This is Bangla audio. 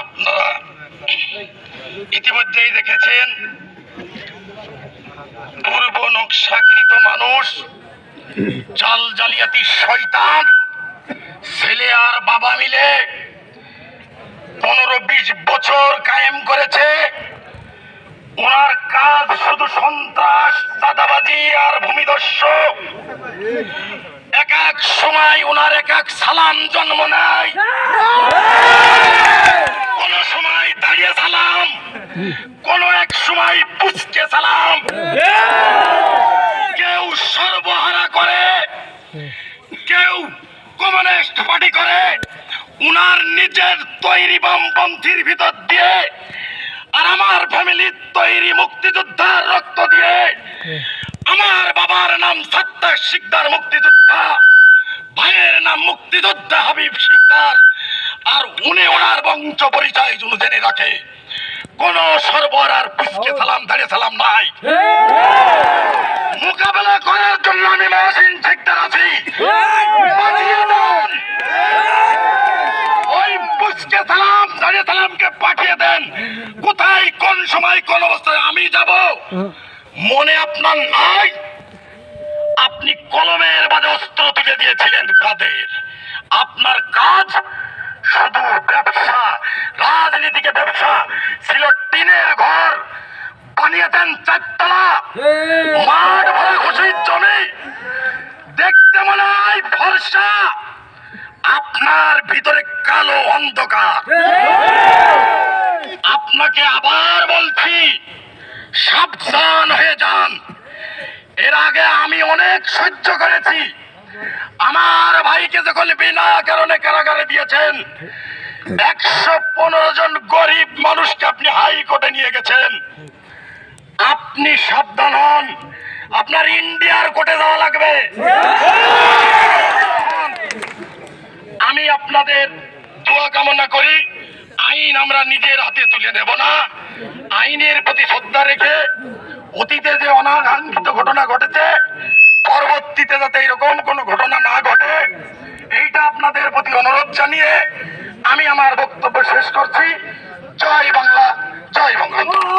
আপনারা ইতিমধ্যেই দেখেছেন পূর্ব নকশাকৃত মানুষ জাল জালিয়াতি শয়তান, ছেলে আর বাবা মিলে পনেরো বিশ বছর কায়েম করেছে। ওনার কাজ শুধু সন্ত্রাস দাদাবাজি আর ভূমিদস্য। এক এক সময় ওনার এক এক সালাম জন্ম নেয়। কোন এক সময় পুচকে সালাম। কেউ সর্বহারা করে, কেউ কমিউনিস্ট পার্টি করে, উনার নিজের তৈরি বামপন্থীর ভিতর দিয়ে আর আমার ফ্যামিলির তৈরি মুক্তিযোদ্ধার রক্ত দিয়ে আমার বাবার নাম সত্তার শিকদার মুক্তিযোদ্ধা, ভাইয়ের নাম মুক্তিযোদ্ধা হাবিব শিকদার, আর উনি ওনার বংশ পরিচয় জেনে রাখে। কোন সর্বর আর সালাম দাঁড়িয়ে সালাম নাই। মোকাবেলা করার জন্য আমি মহাসিন শিকদার আছি। ওই পুষ্কে সালাম দাঁড়িয়ে সালামকে পাঠিয়ে দেন। কোথায় কোন সময় কোন অবস্থায় আমি যাব? মনে আপনার নাই? আপনি কলমের বাজে অস্ত্র তুলে দিয়েছিলেন কাদের? আপনার কাজ শুধু ব্যবসা রাজনীতিকে ব্যবসা ছিল বানিয়েছেন চারতলা। মাঠ ভরা খুশির জমি। দেখতে মনে হয় ফর্সা। আপনার ভিতরে কালো অন্ধকার। আপনাকে আবার বলছি সাবধান হয়ে যান। এর আগে আমি অনেক সহ্য করেছি। আমার ভাইকে যখন বিনা কারণে কারাগারে দিয়েছেন একশো পনেরো জন গরিব মানুষকে আপনি হাইকোর্টে নিয়ে গেছেন। সাবধান হন। আপনার ইন্ডিয়ার কোটে যাওয়া লাগবে। আমি আপনাদের দোয়া কামনা করি, আইন আমরা নিজের হাতে তুলে নেব না। আইনের প্রতি শ্রদ্ধা রেখে অতীতে যে অনাকাঙ্ক্ষিত ঘটনা ঘটেছে, পরবর্তীতে যাতে এরকম কোনো ঘটনা না ঘটে, এইটা আপনাদের প্রতি অনুরোধ জানিয়ে আমি আমার বক্তব্য শেষ করছি। জয় বাংলা, জয় বঙ্গবন্ধু